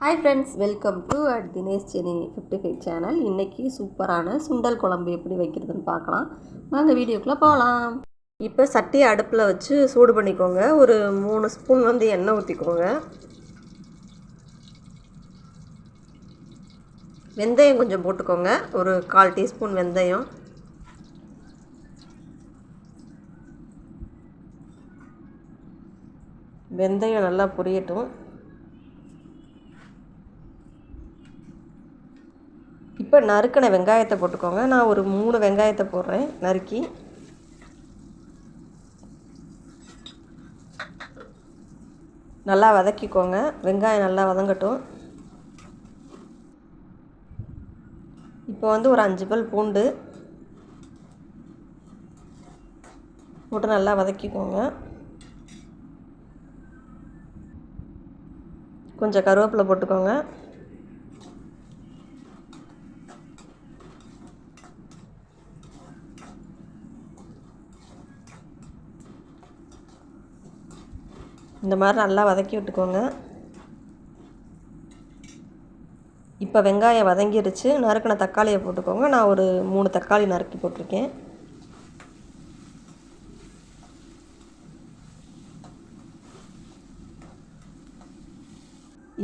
Hi friends welcome to at Dinesh Chennai fifty five channel இன்றைக்கி சூப்பரான சுண்டல் குழம்பு எப்படி வைக்கிறதுன்னு பார்க்கலாம். வாங்க வீடியோக்குள்ளே போகலாம் இப்போ சட்டியை அடுப்பில் வச்சு சூடு பண்ணிக்கோங்க. ஒரு மூணு ஸ்பூன் வந்து எண்ணெய் ஊற்றிக்கோங்க வெந்தயம் கொஞ்சம் போட்டுக்கோங்க. ஒரு கால் டீஸ்பூன் வெந்தயம். வெந்தயம் நல்லா பொரியட்டும். இப்போ நறுக்கின வெங்காயத்தை போட்டுக்கோங்க. நான் ஒரு மூணு வெங்காயத்தை போடுறேன். நறுக்கி. நல்லா வதக்கிக்கோங்க. வெங்காயம் நல்லா வதங்கட்டும். இப்போ வந்து ஒரு அஞ்சு பல் பூண்டு போட்டு நல்லா வதக்கிக்கோங்க. கொஞ்சம் கருவேப்பிலை போட்டுக்கோங்க. இந்த மாதிரி நல்லா வதக்கி விட்டுக்கோங்க. இப்போ வெங்காயம் வதங்கிருச்சு. நறுக்கின தக்காளியை போட்டுக்கோங்க. நான் ஒரு மூணு தக்காளி நறுக்கி போட்டிருக்கேன்.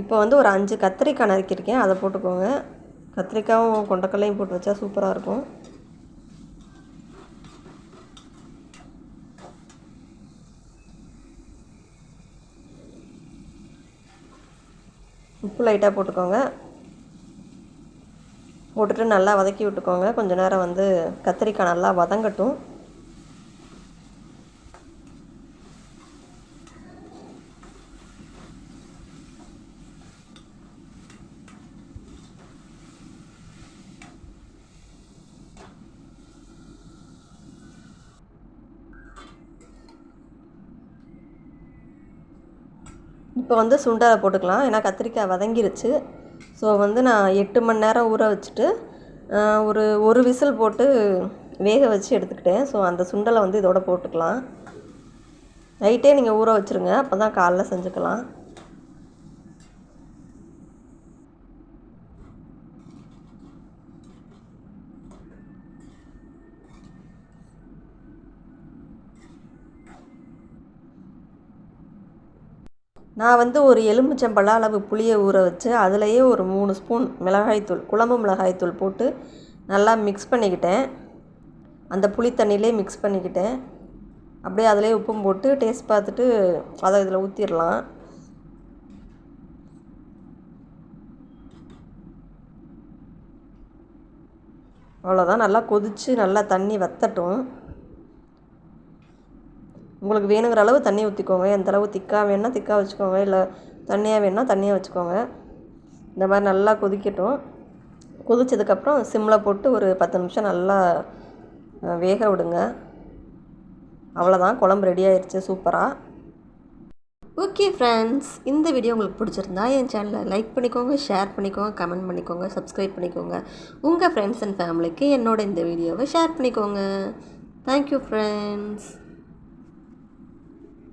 இப்போ வந்து ஒரு அஞ்சு கத்திரிக்காய் நறுக்கியிருக்கேன். அதை போட்டுக்கோங்க. கத்திரிக்காயும் கொண்டக்கல்லையும் போட்டு வச்சா சூப்பராக இருக்கும். உப்பு லைட்டாக போட்டுக்கோங்க. போட்டுட்டு நல்லா வதக்கி விட்டுக்கோங்க. கொஞ்சம் நேரம் வந்து கத்திரிக்காய் நல்லா வதங்கட்டும். இப்போ வந்து சுண்டலை போட்டுக்கலாம். ஏன்னா கத்திரிக்காய் வதங்கிருச்சு. ஸோ வந்து நான் எட்டு மணி நேரம் ஊற வச்சுட்டு ஒரு ஒரு விசில் போட்டு வேக வச்சு எடுத்துக்கிட்டேன். ஸோ அந்த சுண்டலை வந்து இதோட போட்டுக்கலாம். நைட்டே நீங்கள் ஊற வச்சுருங்க. அப்போ தான் காலைல செஞ்சுக்கலாம். நான் வந்து ஒரு எலுமிச்சம்பழம் அளவு புளியை ஊற வச்சு அதுலேயே ஒரு மூணு ஸ்பூன் மிளகாய்த்தூள் குழம்பு மிளகாய்த்தூள் போட்டு நல்லா மிக்ஸ் பண்ணிக்கிட்டேன். அந்த புளி தண்ணியிலே மிக்ஸ் பண்ணிக்கிட்டேன். அப்படியே அதிலே உப்பும் போட்டு டேஸ்ட் பார்த்துட்டு அதை இதில் ஊற்றிடலாம் அவ்வளோதான் நல்லா கொதித்து நல்லா தண்ணி வத்தட்டும். உங்களுக்கு வேணுங்கிற அளவு தண்ணி ஊற்றிக்கோங்க எந்த அளவு திக்காக வேணால் திக்காக வச்சுக்கோங்க. இல்லை தண்ணியாக வேணால் தண்ணியாக வச்சுக்கோங்க. இந்த மாதிரி நல்லா கொதிக்கட்டும். கொதிச்சதுக்கப்புறம் சிம்மில் போட்டு ஒரு பத்து நிமிஷம் நல்லா வேக விடுங்க. அவ்வளோதான் குழம்பு ரெடி ஆயிடுச்சு சூப்பராக ஓகே ஃப்ரெண்ட்ஸ் இந்த வீடியோ உங்களுக்கு பிடிச்சிருந்தா என் சேனலை லைக் பண்ணிக்கோங்க ஷேர் பண்ணிக்கோங்க கமெண்ட் பண்ணிக்கோங்க சப்ஸ்கிரைப் பண்ணிக்கோங்க. உங்கள் ஃப்ரெண்ட்ஸ் அண்ட் ஃபேமிலிக்கு என்னோட இந்த வீடியோவை ஷேர் பண்ணிக்கோங்க. Thank you friends